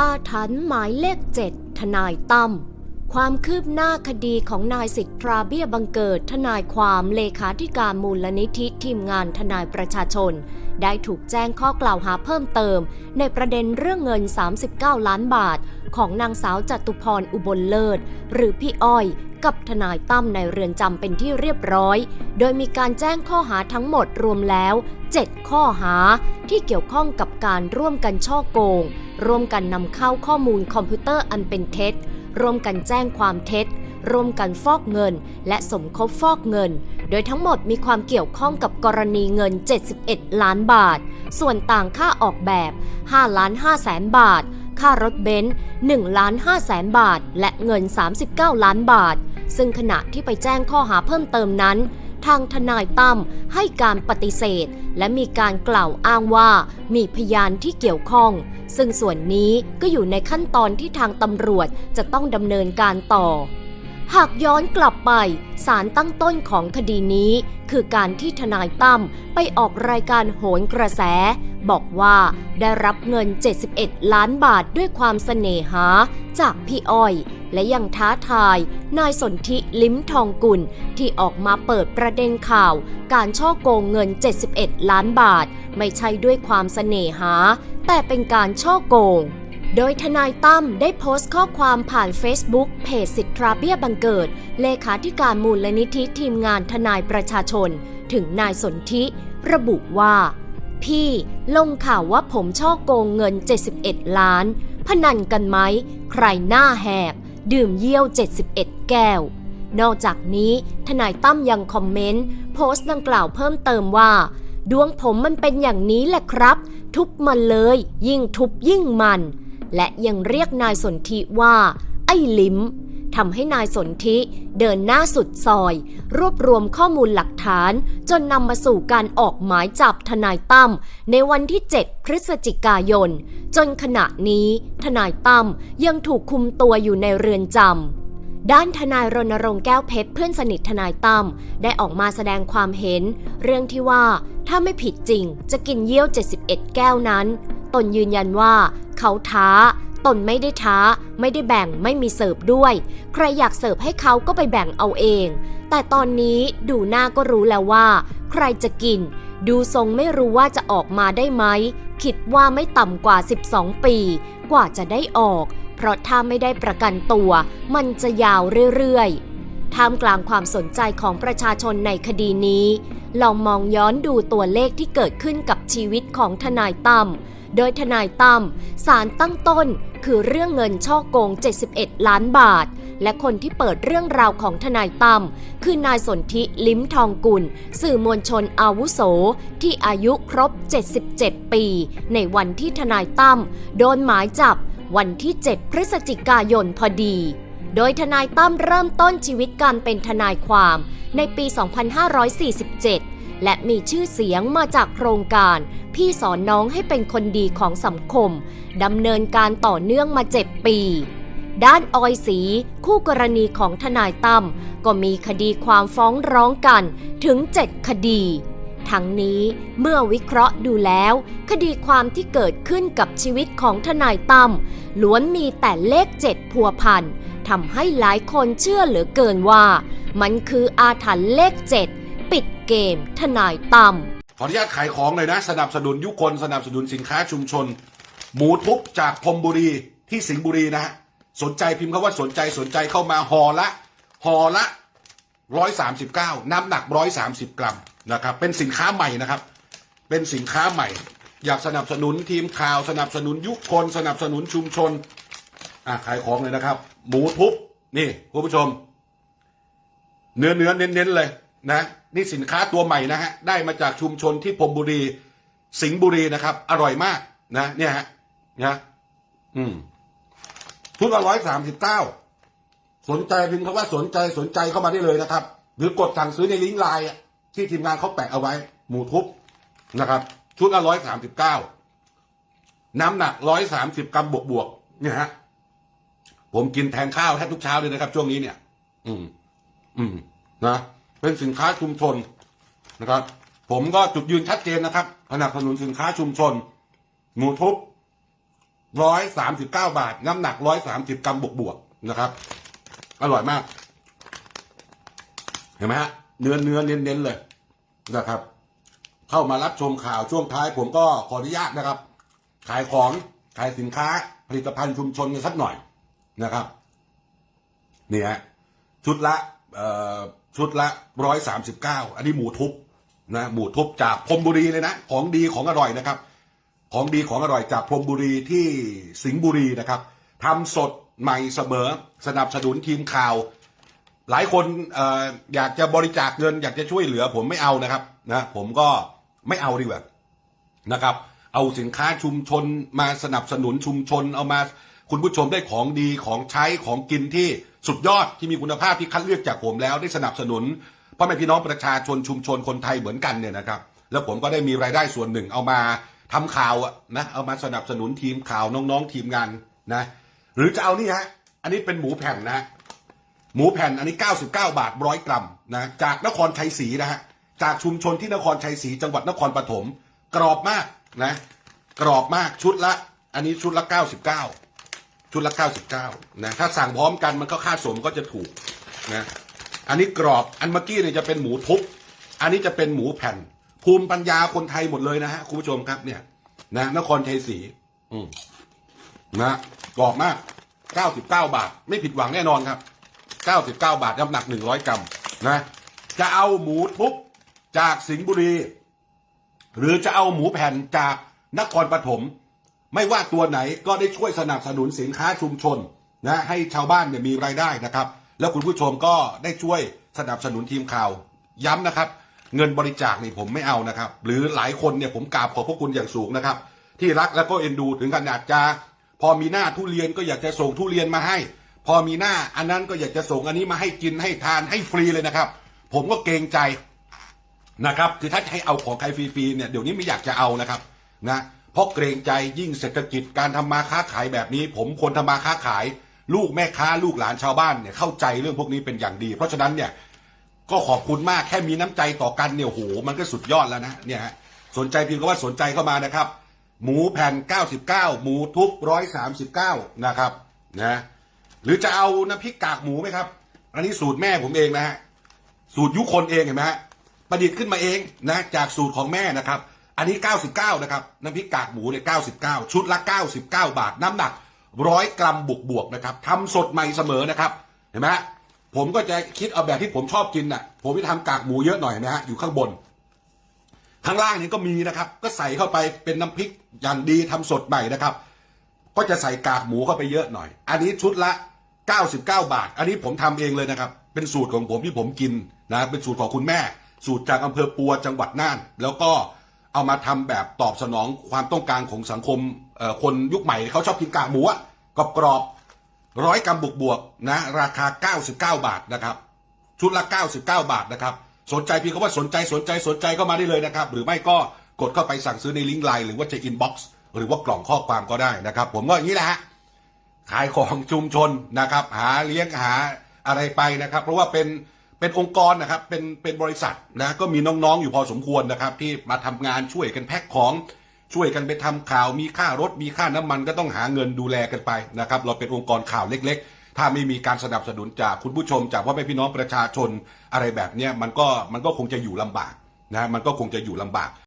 อาถรรพ์หมายเลขเจ็ดทนายตั้มความคืบหน้าคดีของนายสิทธาเบี้ยบังเกิดทนายความเลขาธิการมูลนิธิทีมงานทนายประชาชน ได้ถูกแจ้งข้อกล่าวหาเพิ่มเติม ในประเด็นเรื่องเงิน 39 ล้านบาท ของนางสาวจตุพรอุบลเลิศ หรือพี่อ้อย กับทนายตั้มในเรือนจำเป็นที่เรียบร้อย โดยมีการแจ้งข้อหาทั้งหมดรวมแล้ว 7 ข้อหา ที่เกี่ยวข้องกับการร่วมกันช่อโกง ร่วมกันนำเข้าข้อมูลคอมพิวเตอร์อันเป็นเท็จ ร่วมกันแจ้งความเท็จร่วมกันฟอกเงิน และสมคบฟอกเงิน โดยทั้งหมดมีความเกี่ยวข้องกับกรณีเงิน 71 ล้านบาท ส่วนต่างค่าออกแบบ5ล้าน5แสนบาท ค่ารถเบนซ์1ล้าน5แสนบาท และเงิน 39 ล้านบาท ซึ่งขณะที่ไปแจ้งข้อหาเพิ่มเติมนั้น ทางทนายตั้มให้การปฏิเสธ และมีการกล่าวอ้างว่ามีพยานที่เกี่ยวข้อง ซึ่งส่วนนี้ก็อยู่ในขั้นตอนที่ทางตำรวจจะต้องดำเนินการต่อ หากย้อนกลับไปสารตั้งต้นของคดีนี้ คือการที่ทนายตั้มไปออกรายการโหนกระแส บอกว่าได้รับเงิน 71 ล้านบาทด้วยความเสน่หาจากพี่อ้อย และยังท้าทาย นายสนธิลิ้มทองกุล ที่ออกมาเปิดประเด็นข่าว การช่อโกงเงิน 71 ล้านบาท ไม่ใช่ด้วยความเสน่หา แต่เป็นการช่อโกง โดยทนายตั้มได้โพสต์ข้อความผ่าน Facebook เพจสิทธาเบี้ยบังเกิด เลขาธิการมูลนิธิทีมงานทนายประชาชน ถึงนายสนธิ ระบุว่า พี่ลงข่าวว่าผมช่อโกงเงิน 71 ล้าน พนันกันไหม ใครหน้าแหก ดื่มเยี่ยว 71 แก้ว นอกจากนี้ทนายตั้มยังคอมเมนต์ โพสต์ดังกล่าวเพิ่มเติมว่า ดวงผมมันเป็นอย่างนี้แหละครับ ทุบมันเลย ยิ่งทุบยิ่งมัน และยังเรียกนายสนธิว่า ไอ้ลิมทำให้นายสนธิเดินหน้าสุดซอย รวบรวมข้อมูลหลักฐาน จนนำมาสู่การออกหมายจับทนายตั้มในวันที่ 7 พฤศจิกายน จนขณะนี้ทนายตั้มยังถูกคุมตัวอยู่ในเรือนจำด้านทนายรณรงค์แก้วเพชรเพื่อนสนิททนายตั้มได้ออกมาแสดงความเห็น เรื่องที่ว่าถ้าไม่ผิดจริงจะกินเยี่ยว 71 แก้วนั้น ตนยืนยันว่า เขาท้า ตนไม่ได้ท้า ไม่ได้แบ่งไม่มีเสิร์ฟด้วย ใครอยากเสิร์ฟให้เขาก็ไปแบ่งเอาเอง แต่ตอนนี้ดูหน้าก็รู้แล้วว่า ใครจะกิน ดูทรงไม่รู้ว่าจะออกมาได้ไหมคิดว่าไม่ต่ำกว่า 12 ปี กว่าจะได้ออก เพราะถ้าไม่ได้ประกันตัว มันจะยาวเรื่อยๆ ท่ามกลางความสนใจของประชาชนในคดีนี้ ลองมองย้อนดูตัวเลขที่เกิดขึ้นกับชีวิตของทนายตั้ม โดยทนายตั้มสารตั้งต้นคือเรื่องเงินช่อโกง 71 ล้านบาท และคนที่เปิดเรื่องราวของทนายตั้มคือนายสนธิลิ้มทองกุล สื่อมวลชนอาวุโส ที่อายุครบ 77 ปี ในวันที่ทนายตั้มโดนหมายจับวันที่ 7 พฤศจิกายนพอดี โดยทนายตั้มเริ่มต้นชีวิตการเป็นทนายความในปี 2547 และมีชื่อเสียงมาจากโครงการ พี่สอนน้องให้เป็นคนดีของสังคมดำเนินการต่อเนื่องมา7ปี ด้านออยสี คู่กรณีของทนายตั้มก็มีคดีความฟ้องร้องกันถึง 7 คดีทั้งนี้เมื่อวิเคราะห์ดูแล้ว คดีความที่เกิดขึ้นกับชีวิตของทนายตั้มล้วนมีแต่เลขเจ็ดพัวพันทำให้หลายคนเชื่อเหลือเกินว่า มันคืออาถรรพ์เลขเจ็ด เกม ทนายตั้มขออนุญาตขายของเลยนะ สนับสนุนยุคนสนับสนุนสินค้าชุมชน หมูทุบจากพรมบุรีที่สิงห์บุรีนะฮะสนใจพิมพ์คำว่าสนใจสนใจเข้ามาห่อละห่อละร้อยสามสิบเก้าน้ำหนักร้อยสามสิบกรัมนะครับเป็นสินค้าใหม่นะครับ เป็นสินค้าใหม่ อยากสนับสนุนทีมข่าวสนับสนุนยุคนสนับสนุนชุมชนอะขายของเลยนะครับ หมูทุบนี่คุณผู้ชม เนื้อเนื้อเน้นๆเลย นะนี่สินค้าตัวใหม่นะฮะได้มาจากชุมชนที่พรมบุรี สิงห์บุรีนะครับ อร่อยมากนะเนี่ยฮะนะอืมทุกละร้อยสามสิบเก้าสนใจพิมพ์คำว่าสนใจสนใจเข้ามาได้เลยนะครับ หรือกดสั่งซื้อในลิงก์ไลน์ที่ทีมงานเขาแปะเอาไว้ หมูทุบนะครับ ชุดละร้อยสามสิบเก้าน้ำหนักร้อยสามสิบกรัมบวกบวกเนี่ยฮะผมกินแทนข้าวแทบทุกเช้าเลยนะครับ ช่วงนี้เนี่ย อืม อืม นะ เป็นสินค้าชุมชนนะครับ ผมก็จุดยืนชัดเจนนะครับสนับสนุนสินค้าชุมชน หมูทุบร้อยสามสิบเก้าบาท น้ำหนักร้อยสามสิบกรัมบวกๆนะครับ อร่อยมาก เห็นไหมฮะเนื้อเนื้อเน้นเน้นๆเลยนะครับ เข้ามารับชมข่าวช่วงท้ายผมก็ขออนุญาตนะครับ ขายของขายสินค้าผลิตภัณฑ์ชุมชนกันสักหน่อยนะครับนี่ฮะชุดละเอ่อ ชุดละร้อยสามสิบเก้าอันนี้หมูทุบนะหมูทุบจากพรมบุรีเลยนะ ของดีของอร่อยนะครับ ของดีของอร่อยจากพรมบุรีที่สิงห์บุรีนะครับทำสดใหม่เสมอสนับสนุนทีมข่าว หลายคนอออยากจะบริจาคเงิน อยากจะช่วยเหลือ ผมไม่เอานะครับนะผมก็ไม่เอาดีกว่านะครับ เอาสินค้าชุมชนมาสนับสนุนชุมชนเอามาคุณผู้ชมได้ของดีของใช้ของกินที่ สุดยอดที่มีคุณภาพที่คัดเลือกจากผมแล้วได้สนับสนุนพ่อแม่พี่น้องประชาชนชุมชนคนไทยเหมือนกันเนี่ยนะครับ แล้วผมก็ได้มีรายได้ส่วนหนึ่งเอามาทำข่าวอะนะเอามาสนับสนุนทีมข่าวน้องๆทีมงานนะ หรือจะเอานี่ฮะอันนี้เป็นหมูแผ่นนะหมูแผ่นอันนี้ 99 บาทร้อยกรัมนะจากนครชัยศรีนะฮะจากชุมชนที่นครชัยศรีจังหวัดนครปฐมกรอบมากนะกรอบมากชุดละ อันนี้ชุดละ 99 ชุดละ 99นะถ้าสั่งพร้อมกันมันก็ค่าส่งก็จะถูกนะอันนี้กรอบอันเมื่อกี้เนี่ยจะเป็นหมูทุบอันนี้จะเป็นหมูแผ่น ภูมิปัญญาคนไทยหมดเลยนะฮะคุณผู้ชมครับเนี่ย นะนครชัยศรีอืมนะกรอบมาก 99 บาท ไม่ผิดหวังแน่นอนครับ 99 บาทน้ำหนัก 100 กรัมนะ จะเอาหมูทุบจากสิงห์บุรี หรือจะเอาหมูแผ่นจากนครปฐม ไม่ว่าตัวไหนก็ได้ช่วยสนับสนุนสินค้าชุมชนนะให้ชาวบ้านเนี่ยมีรายได้นะครับ แล้วคุณผู้ชมก็ได้ช่วยสนับสนุนทีมข่าว ย้ำนะครับ เงินบริจาคนี่ผมไม่เอานะครับ หรือหลายคนเนี่ยผมกราบขอบพระคุณอย่างสูงนะครับ ที่รักแล้วก็เอ็นดูถึงขนาดจะพอมีหน้าทุเรียนก็อยากจะส่งทุเรียนมาให้ พอมีหน้าอันนั้นก็อยากจะส่งอันนี้มาให้กินให้ทานให้ฟรีเลยนะครับ ผมก็เกรงใจนะครับคือถ้าให้เอาของใครฟรีๆเนี่ยเดี๋ยวนี้ไม่อยากจะเอานะครับนะ เพราะเกรงใจยิ่งเศรษฐกิจการทำมาค้าขายแบบนี้ ผมคนทำมาค้าขาย ลูกแม่ค้าลูกหลานชาวบ้านเนี่ยเข้าใจเรื่องพวกนี้เป็นอย่างดี เพราะฉะนั้นเนี่ยก็ขอบคุณมากแค่มีน้ำใจต่อกันเนี่ยโหมันก็สุดยอดแล้วนะเนี่ยฮะสนใจเพียงก็ว่าสนใจเข้ามานะครับ หมูแผ่น 99 หมูทุบ139 นะครับนะหรือจะเอาน้ำพริกกากหมูไหมครับ อันนี้สูตรแม่ผมเองนะฮะสูตรยุคนเองเห็นไหมฮะประดิษฐ์ขึ้นมาเองนะจากสูตรของแม่นะครับ อันนี้ 99 นะครับ น้ำพริกกากหมูเนี่ย99 ชุดละ 99 บาท น้ำหนักร้อยกรัมบวกบวกๆนะครับทำสดใหม่เสมอนะครับ เห็นไหมผมก็จะคิดเอาแบบที่ผมชอบกินน่ะ ผมจะทำกากหมูเยอะหน่อยนะฮะ อยู่ข้างบน ข้างล่างนี้ก็มีนะครับ ก็ใส่เข้าไปเป็นน้ำพริกอย่างดีทำสดใหม่นะครับ ก็จะใส่กากหมูเข้าไปเยอะหน่อย อันนี้ชุดละ 99 บาท อันนี้ผมทำเองเลยนะครับ เป็นสูตรของผมที่ผมกินนะ เป็นสูตรของคุณแม่ สูตรจากอำเภอปัวจังหวัดน่าน แล้วก็ เอามาทำแบบตอบสนองความต้องการของสังคมคนยุคใหม่เขาชอบกินกากหมูอะกรอบร้อยกรัมบวกบวกนะราคา 99 บาทนะครับชุดละ 99 บาทนะครับสนใจพียงคำว่าสนใจสนใจสนใจเข้ามาได้เลยนะครับ หรือไม่ก็กดเข้าไปสั่งซื้อในลิงก์ไลน์หรือว่าจะอินบ็อกซ์หรือว่ากล่องข้อความก็ได้นะครับ ผมก็อย่างนี้แหละฮะขายของชุมชนนะครับ หาเลี้ยงหาอะไรไปนะครับ เพราะว่าเป็น เป็นองค์กรนะครับเป็นเป็นบริษัทนะก็มีน้องๆอยู่พอสมควรนะครับ ที่มาทำงานช่วยกันแพ็คของช่วยกันไปทำข่าวมีค่ารถมีค่าน้ำมันก็ต้องหาเงินดูแลกันไปนะครับ เราเป็นองค์กรข่าวเล็ก ๆ ถ้าไม่มีการสนับสนุนจากคุณผู้ชม จากพ่อแม่พี่น้องประชาชนอะไรแบบเนี้ยมันก็มันก็คงจะอยู่ลำบากนะมันก็คงจะอยู่ลำบาก